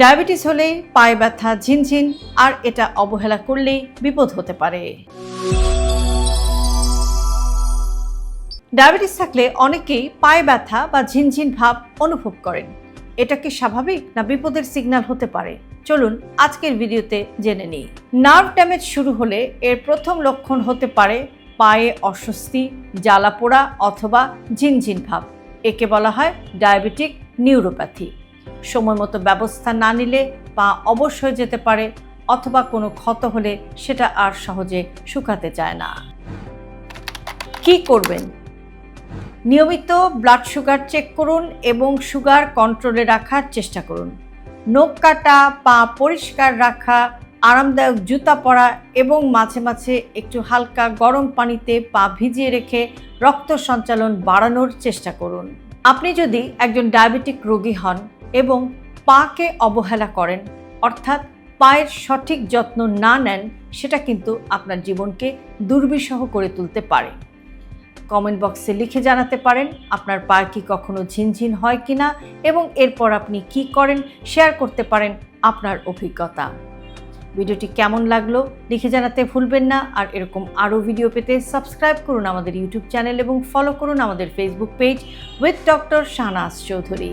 Diabetes হলে পায়ে ব্যথা, ঝিনঝিন, আর এটা অবহেলা করলেই বিপদ হতে পারে। ডায়াবেটিস থাকলে অনেকেই পায়ে ব্যথা বা ঝিনঝিন ভাব অনুভব করেন। এটা কি স্বাভাবিক না বিপদের সিগন্যাল হতে পারে? চলুন আজকের ভিডিওতে জেনে নিই। নার্ভ ড্যামেজ শুরু হলে এর প্রথম লক্ষণ হতে পারে পায়ে অস্বস্তি, জ্বালা পোড়া অথবা ঝিনঝিন ভাব। একে বলা হয় ডায়াবেটিক নিউরোপ্যাথি। সময় মতো ব্যবস্থা না নিলে পা অবশ হয়ে যেতে পারে অথবা কোনো ক্ষত হলে সেটা আর সহজে শুকাতে চায় না। কি করবেন? নিয়মিত ব্লাড সুগার চেক করুন এবং সুগার কন্ট্রোলে রাখার চেষ্টা করুন। নখ কাটা, পা পরিষ্কার রাখা, আরামদায়ক জুতা পরা এবং মাঝে মাঝে একটু হালকা গরম পানিতে পা ভিজিয়ে রেখে রক্ত সঞ্চালন বাড়ানোর চেষ্টা করুন। আপনি যদি একজন ডায়াবেটিক রোগী হন এবং পাকে অবহেলা করেন। অর্থাৎ পায়ের সঠিক যত্ন না নেন, সেটা কিন্তু আপনার জীবনকে দুর্বিষহ করে তুলতে পারে। কমেন্ট বক্সে লিখে জানাতে পারেন, আপনার পায়ে কি কখনো ঝিনঝিন হয় কিনা এবং এরপর আপনি কি করেন, শেয়ার করতে পারেন আপনার অভিজ্ঞতা। ভিডিওটি কেমন লাগল, লিখে জানাতে ভুলবেন না। আর এরকম আরও ভিডিও পেতে সাবস্ক্রাইব করুন আমাদের ইউটিউব চ্যানেল এবং ফলো করুন আমাদের Facebook page with doctor Shahnaz Chowdhury.